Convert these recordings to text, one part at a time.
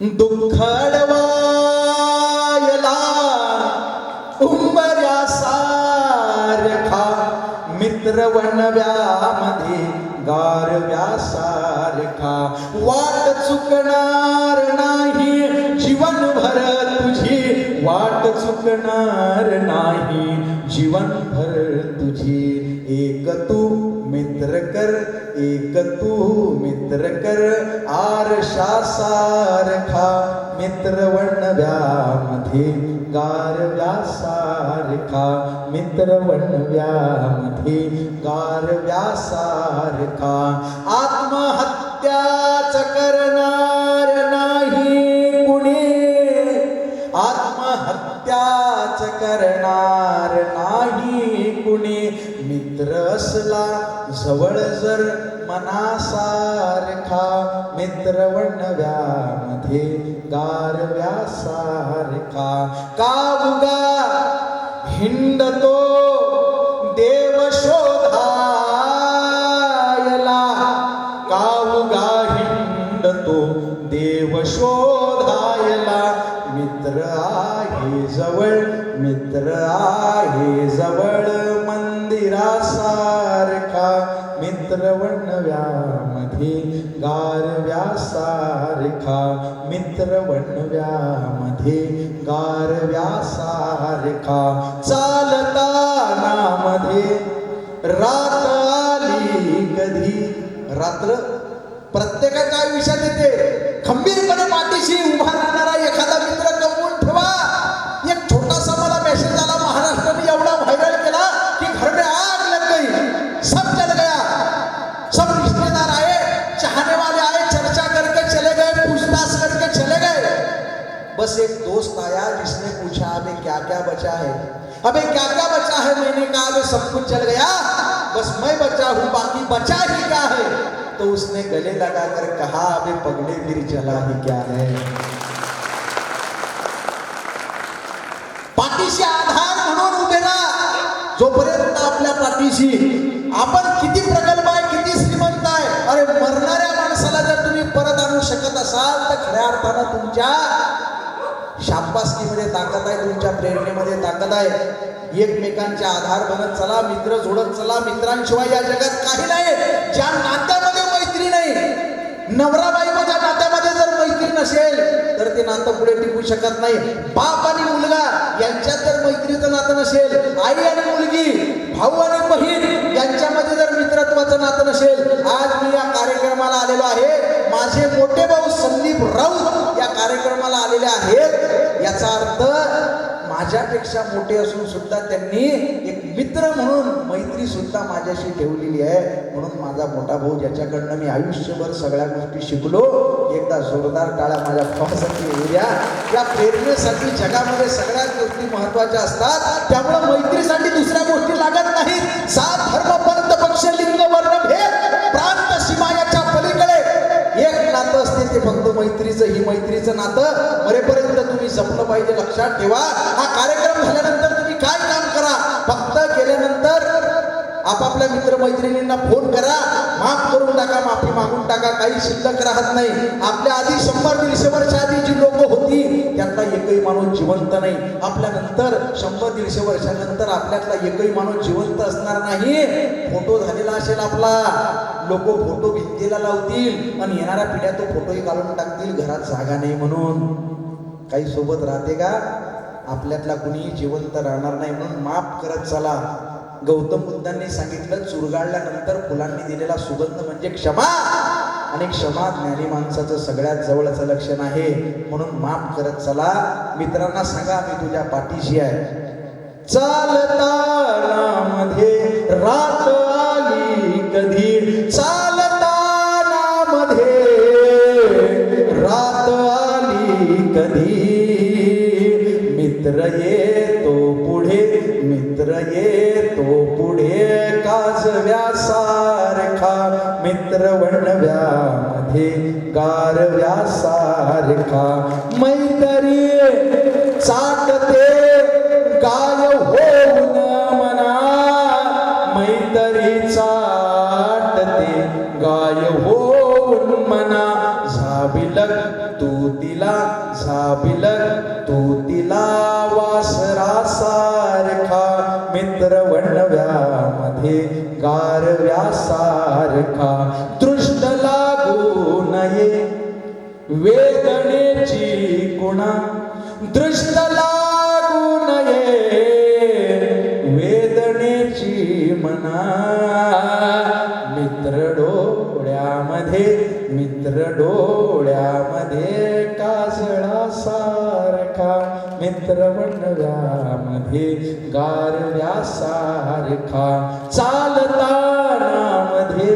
दुःखडवायला उंबऱ्या सारखा मित्र वणव्यामध्ये गारव्या सारखा. वाट चुकणार नाही जीवनभर तुझी वाट चुकणार नाही जीवनभर तुझी. एक तू मित्र कर एक तू मित्र आरशा सारखा मित्र वणव्यामध्ये गारव्या सारखा मित्र वणव्यामध्ये गारव्या सारखा आत्महत्याच करणार नाही कुणी? आत्महत्याच करणार नाही कुणी? मित्र असला जवळ जर मनासारखा मित्र गारव्यासारखा. गारव्या का उगा हिंडतो देव शोधायला का उगा हिंडतो देव शोधायला मित्र आहे जवळ मित्र आहे जवळ. मित्र गारव्यासारखा गारव्या गारव्यासारखा मित्र वणव्यामध्ये चालताना मध्ये रात आली कधी? रात्र प्रत्येकाच्या आयुष्यात येते खंबीरपणे पाठीशी उभा राहणारा आया, जिसने पूछा अबे क्या क्या बचा है? अबे क्या क्या बचा है? मैंने कहा अबे सब कुछ चल गया। बस मैं बचा हूँ, बाकी बचा ही क्या है? तो उसने गले लगाकर कहा अबे पगले फिर चला ही क्या है? पाठीशी आधार म्हणून उभे राहा जोपर्यंत आपल्या पाठीशी आपण किती प्रगल्भ आहे, किती श्रीमंत आहे। अरे मरणाऱ्या माणसाला जर तुम्ही परत आणू शकत असाल, तर खऱ्या अर्थानं तुमच्या शाबासकीमध्ये ताकद आहे तुमच्या प्रेरणेमध्ये ताकद आहे. एकमेकांचे आधार बनत चला मित्र जोडत चला मित्रांशिवाय या जगात काही नाही. ज्या नात्यामध्ये मैत्री नाही नवरा बायकोच्या नात्यामध्ये जर मैत्री नसेल तर ते नातं पुढे टिकू शकत नाही. बाप आणि मुलगा यांच्यात जर मैत्रीचं नातं नसेल आई आणि मुलगी भाऊ आणि बहीण यांच्यामध्ये जर मित्रत्वाचं नातं नसेल आज मी या कार्यक्रमाला आलेलो आहे. माझे मोठे भाऊ संदीप राऊत या कार्यक्रमाला आलेले आहेत. याचा अर्थ माझ्यापेक्षा मोठे असून सुद्धा त्यांनी एक मित्र म्हणून मैत्री सुद्धा माझ्याशी ठेवलेली आहे. म्हणून माझा मोठा भाऊ ज्याच्याकडनं मी आयुष्यभर सगळ्या गोष्टी शिकलो एकदा जोरदार टाळा माझ्या फॉर्मसाठी येऊया या प्रेरणेसाठी जगामध्ये सगळ्याच गोष्टी महत्त्वाच्या असतात. त्यामुळे मैत्रीसाठी दुसऱ्या गोष्टी लागत नाहीत. सात धर्म मैत्रीचं ही मैत्रीचं नातं मरेपर्यंत तुम्ही जपलं पाहिजे. लक्षात ठेवा. हा कार्यक्रम झाल्यानंतर तुम्ही काय काम करा? आपापल्या मित्रमैत्रिणींना फोन करा. माफ करून टाका माफी मागून टाका. काही शिल्लक राहत नाही. आपल्या आधी शंभर दीडशे वर्ष आधी जी लोक होती त्यातला एकही माणूस जिवंत नाही. आपल्या नंतर शंभर दीडशे वर्षानंतर आपल्यातला एकही माणूस जिवंत असणार नाही. फोटो झालेला असेल आपला. लोक फोटो भिंतीला लावतील आणि येणाऱ्या पिढ्या तो फोटोही काढून टाकतील. घरात जागा नाही म्हणून. काही सोबत राहते का? आपल्यातला कुणीही जिवंत राहणार नाही म्हणून माफ करत चला. गौतम बुद्धांनी सांगितलं चुरगाळल्यानंतर फुलांनी दिलेला सुगंध म्हणजे क्षमा. आणि क्षमा ज्ञानी माणसाचं सगळ्यात जवळचं लक्षण आहे. म्हणून माफ करत चला. मित्रांना सांगा मी तुझ्या पाठीशी आहे. चालताना मध्ये रात आली कधी? चालताना मध्ये रात आली कधी? मित्र मना. झाबिलक तू तिला झाबिलक तू तिला. वासरा सारखा मित्र वणव्यामध्ये गारव्या सारखा दृष्ट लागू नये वेदनेची कुणा दृष्ट डोळ्यामध्ये मित्र डोळ्यामध्ये काजळा सारखा. मित्र मंडळामध्ये गारव्या सारखा. चालतानामध्ये.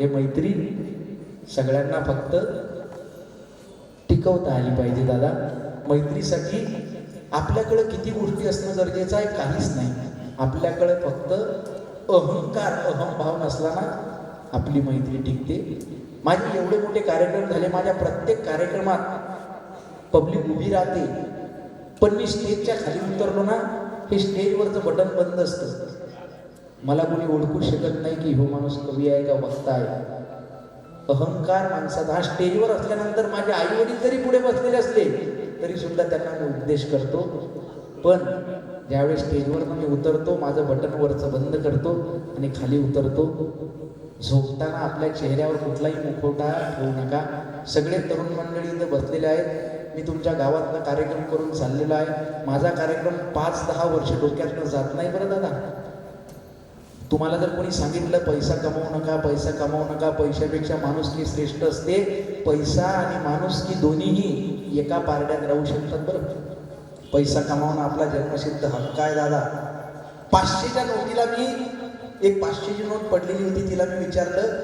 हे मैत्री सगळ्यांना फक्त टिकवता आली पाहिजे दादा. मैत्रीसाठी आपल्याकडं किती गोष्टी असणं गरजेचं आहे काहीच नाही. आपल्याकडे फक्त अहंकार अहंभाव नसला ना आपली मैत्री टिकते. माझे एवढे मोठे कार्यक्रम झाले माझ्या प्रत्येक कार्यक्रमात पब्लिक उभी राहते. पण मी स्टेजच्या खाली उतरलो ना हे स्टेजवरचं बटन बंद असतं. मला कोणी ओळखू शकत नाही की हो माणूस कवी आहे का वक्ता आहे. अहंकार माणसाचा हा स्टेजवर असल्यानंतर माझे आई वडील जरी पुढे बसलेले असले तरी सुद्धा त्यांना मी उपदेश करतो. पण ज्यावेळेस स्टेजवर मी उतरतो माझं बटन वरचं बंद करतो आणि खाली उतरतो. झोपताना आपल्या चेहऱ्यावर कुठलाही मुखवटा ठेवू नका. सगळे तरुण मंडळी इथं बसलेले आहेत. मी तुमच्या गावातनं कार्यक्रम करून चाललेलो आहे. माझा कार्यक्रम पाच दहा वर्ष डोक्यातनं जात नाही बरं दादा. तुम्हाला जर कोणी सांगितलं पैसा कमवू नका पैसा कमावू नका पैशापेक्षा माणुसकी श्रेष्ठ असते. पैसा आणि माणुसकी दोन्हीही एका पारड्यात राहू शकतात बरं. पैसा कमावणं आपला जन्मसिद्ध हक्क आहे दादा. पाचशेच्या नोटीला मी एक पाचशेची नोट पडलेली होती तिला मी विचारलं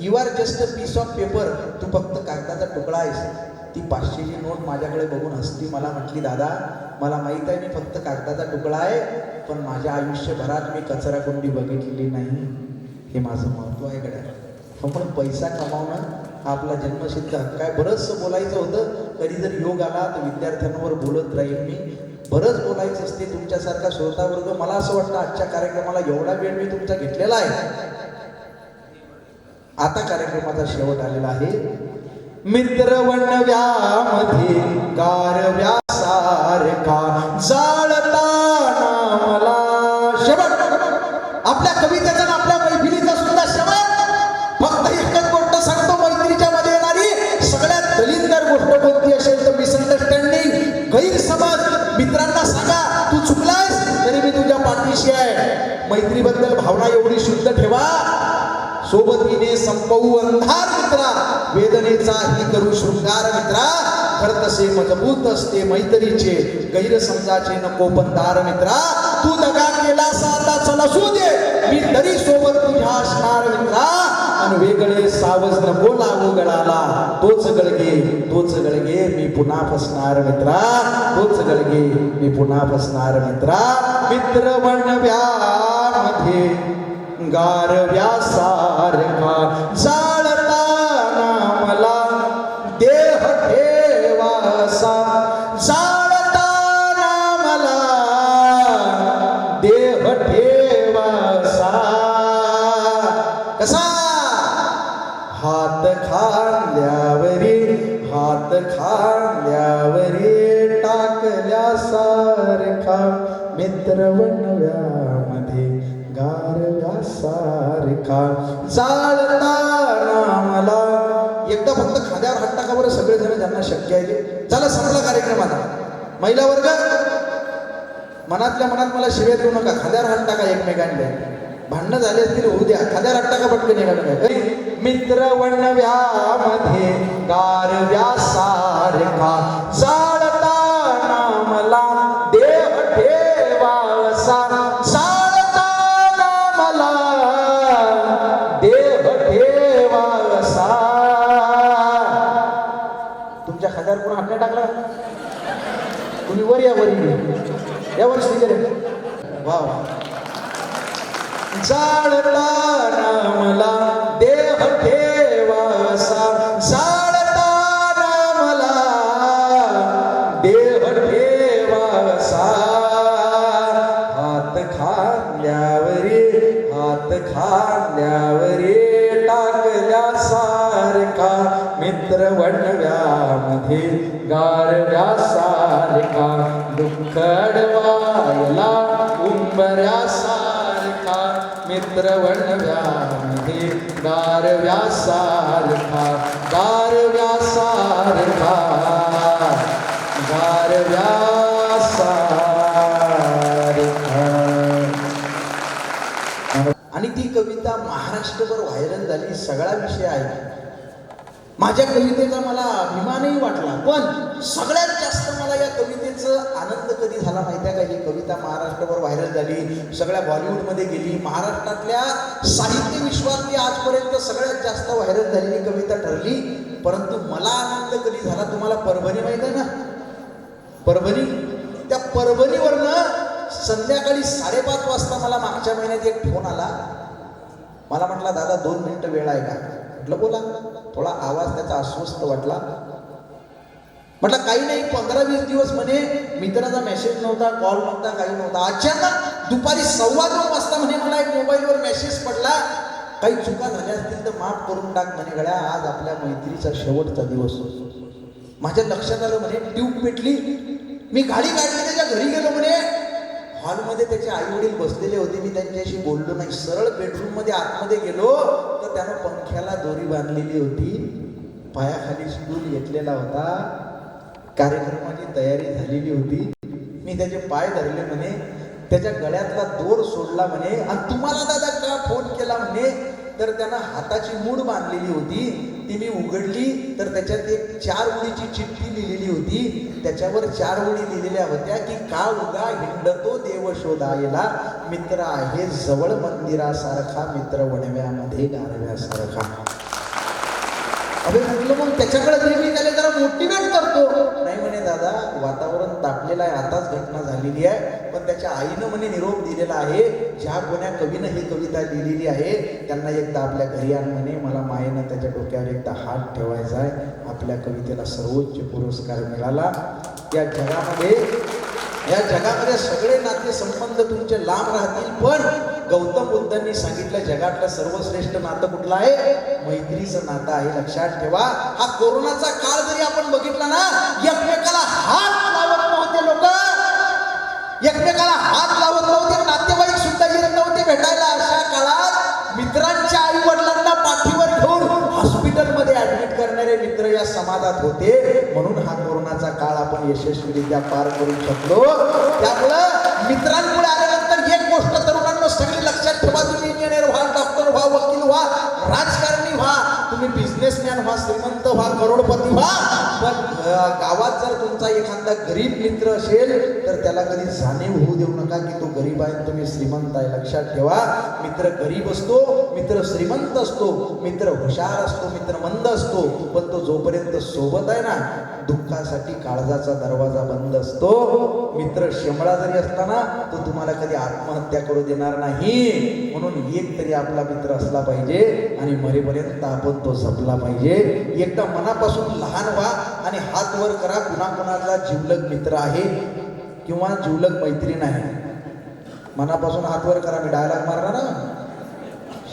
you are just a piece of paper तू फक्त कागदाचा तुकडा आहेस. ती पाचशेची नोट माझ्याकडे बघून हसली मला म्हटली दादा मला माहीत आहे मी फक्त कागदाचा तुकडा आहे पण माझ्या आयुष्यभरात मी कचरा कुंडी बघितलेली नाही. हे माझं महत्त्व आहे गड्या. पण पैसा कमावणं आपला जन्मसिद्ध हक्क आहे. बरंचसं बोलायचं होतं कधी जर योग आला तर विद्यार्थ्यांवर बोलत राहील मी. बरंच बोलायचं असते तुमच्यासारखा श्रोता वर्ग. मला असं वाटतं आजच्या कार्यक्रमाला एवढा वेळ मी तुमचा घेतलेला आहे. आता कार्यक्रमाचा शेवट आलेला आहे. मित्र वणव्यामध्ये गारव्या सारखा जा भावना एवढी शुद्ध ठेवा. सोबतीने संपवू अंधार मित्रा. वेदनेचा ही करू शृंगार मित्रा. खर तसे मजबूत असते मैत्रीचे गैरसमजाचे नको पण दार मित्रा. तू दगा केला आता चल असू दे. मी तरी सोबत तुझ्या असणार मित्रा. आणि वेगळे सावज नको लागू गळाला तोच गळगे तोच गळगे मी पुन्हा फसणार मित्रा. तोच गळगे मी पुन्हा फसणार मित्रा. मित्र बनव्यामध्ये गारव्या सारखा जाळताना मला देह ठेवासा. जाळताना मला देह ठेवासा. कसा? हात खांद्यावरी हात खांद्यावरी टाकल्या सारखा का? चालताना मला एकदा फक्त खाद्यावर हात टाका बरं सगळे जण ज्यांना शक्य आहे ते. चला संपला कार्यक्रम आता. महिला वर्ग मनातल्या मनात मला शिव्या देऊ नका. खाद्यावर हात टाका एकमेकांच्या भांडणं झाले असतील होऊ द्या. खाद्यावर हात टाका पटकन येणार मित्र वणव्यामध्ये गारव्या सारखा जाळताना तुमच्या कोण हात टाकला? तुम्ही वर या वरी? या वर स्पीकर वा वा जाळताना मला देह ठेवासा. जाळताना मला देह ठेवासा. हात खांद्यावरी हात खांद्यावरी. मित्र वणव्यामध्ये गारव्या सारखा दुःख अडवायला उंबऱ्या सारखा मित्र वणव्यामध्ये गारव्या सारखा गारव्या सारखा गारव्या सारखा आणि ती कविता महाराष्ट्रभर व्हायरल झाली. सगळा विषय आहे. माझ्या कवितेचा मला अभिमानही वाटला पण सगळ्यात जास्त मला या कवितेचं आनंद कधी झाला माहिती आहे का? ही कविता महाराष्ट्रभर व्हायरल झाली सगळ्या बॉलिवूडमध्ये गेली महाराष्ट्रातल्या साहित्य विश्वातली आजपर्यंत सगळ्यात जास्त व्हायरल झालेली कविता ठरली. परंतु मला आनंद कधी झाला तुम्हाला परभणी माहीत आहे ना? परभणी? त्या परभणीवरनं संध्याकाळी साडेपाच वाजता मला मागच्या महिन्यात एक फोन आला. मला म्हटला दादा दोन मिनिटं वेळ आहे का? म्हटलं बोला. थोडा आवाज त्याचा अस्वस्थ वाटला. म्हटलं काही नाही पंधरा वीस दिवस म्हणे मित्राचा मेसेज नव्हता कॉल नव्हता काही नव्हता. अचानक दुपारी सव्वा दोन वाजता म्हणे मला एक मोबाईलवर मेसेज पडला. काही चुका झाल्या असतील तर माफ करून टाक म्हणे गड्या. आज आपल्या मैत्रीचा शेवटचा दिवस माझ्या लक्षात आलं म्हणे ट्यूब पेटली. मी गाडी काढली त्याच्या घरी गेलो म्हणे. हॉलमध्ये त्याचे आई वडील बसलेले होते. मी त्यांच्याशी बोललो नाही. सरळ बेडरूममध्ये आतमध्ये गेलो तर त्यानं पंख्याला दोरी बांधलेली होती. पायाखाली स्टूल घेतलेला होता. कार्यक्रमाची तयारी झालेली होती. मी त्याचे पाय धरले म्हणे. त्याच्या गळ्यातला दोर सोडला म्हणे. आणि तुम्हाला दादा का फोन केला म्हणे? तर त्यानं हाताची मूड बांधलेली होती. ती मी उघडली तर त्याच्यात एक चार ओळीची चिठ्ठी लिहिलेली होती. त्याच्यावर चार ओळी लिहिलेल्या होत्या की का उगा हिंडतो देव शोधायला. मित्र आहे जवळ मंदिरासारखा मित्र वणव्यामध्ये गारव्यासारखा. अरे म्हटलं मग त्याच्याकडे जे मी त्याला जरा मोटिवेट करतो. नाही म्हणे दादा वातावरण तापलेलं आहे आताच घटना झालेली आहे पण त्याच्या आईनं म्हणे निरोप दिलेला आहे. ज्या कोण्या कवीनं ही कविता लिहिलेली आहे त्यांना एकदा आपल्या घरी आण म्हणे मला मायेनं त्याच्या डोक्यावर एकदा हात ठेवायचा आहे. आपल्या कवितेला सर्वोच्च पुरस्कार मिळाला. या जगामध्ये या जगामध्ये सगळे नाते संबंध तुमचे लांब राहतील पण गौतम बुद्धांनी सांगितलं जगातलं सर्वश्रेष्ठ नातं कुठलं आहे? मैत्रीचं नातं आहे. लक्षात ठेवा हा कोरोनाचा काळ जरी आपण बघितला ना एकमेकाला हात लावत नव्हते लोक. एकमेकाला हात लावत नव्हते नातेवाईक सुद्धा येत नव्हते भेटायला. अशा काळात मित्रांच्या आई वडिलांना पाठीवर घेऊन हॉस्पिटलमध्ये ऍडमिट करणारे मित्र या समाजात होते. म्हणून हा कोरोनाचा काळ आपण यशस्वीरित्या पार करू शकलो. त्यामुळं मित्रांना करोडपती व्हा पण अं, गावात जर तुमचा एखादा गरीब मित्र असेल तर त्याला कधी जाणीव होऊ देऊ नका की तो गरीब आहे तुम्ही श्रीमंत आहे. लक्षात ठेवा मित्र गरीब असतो मित्र श्रीमंत असतो मित्र हुशार असतो मित्र मंद असतो पण तो जोपर्यंत सोबत आहे ना दुःखासाठी काळजाचा दरवाजा बंद असतो. मित्र शेमळा जरी असताना तो तुम्हाला कधी आत्महत्या करू देणार नाही. म्हणून एक तरी आपला मित्र असला पाहिजे आणि मरेपर्यंत आपण तो जपला पाहिजे. एकदा मनापासून लहान व्हा आणि हात वर करा कुणा कोणाचा जिवलग मित्र आहे किंवा जिवलग मैत्रीण आहे? मनापासून हातवर करा मी डायलॉग मारणार ना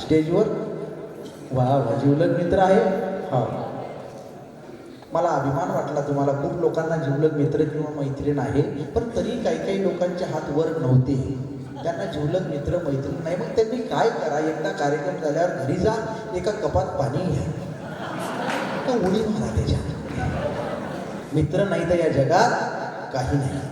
स्टेजवर वा वा जिवलग मित्र आहे. हा. मला अभिमान वाटला तुम्हाला खूप लोकांना जिवलग मित्र किंवा मैत्रीण आहे पण तरी काही काही लोकांचे हात वर नव्हते. त्यांना जिवलग मित्र मैत्रीण नाही. मग त्यांनी काय करा? एकदा कार्यक्रम झाल्यावर घरी जा एका कपात पाणी घ्या. उडी मारा त्याच्यात. मित्र नाही तर या जगात काही नाही.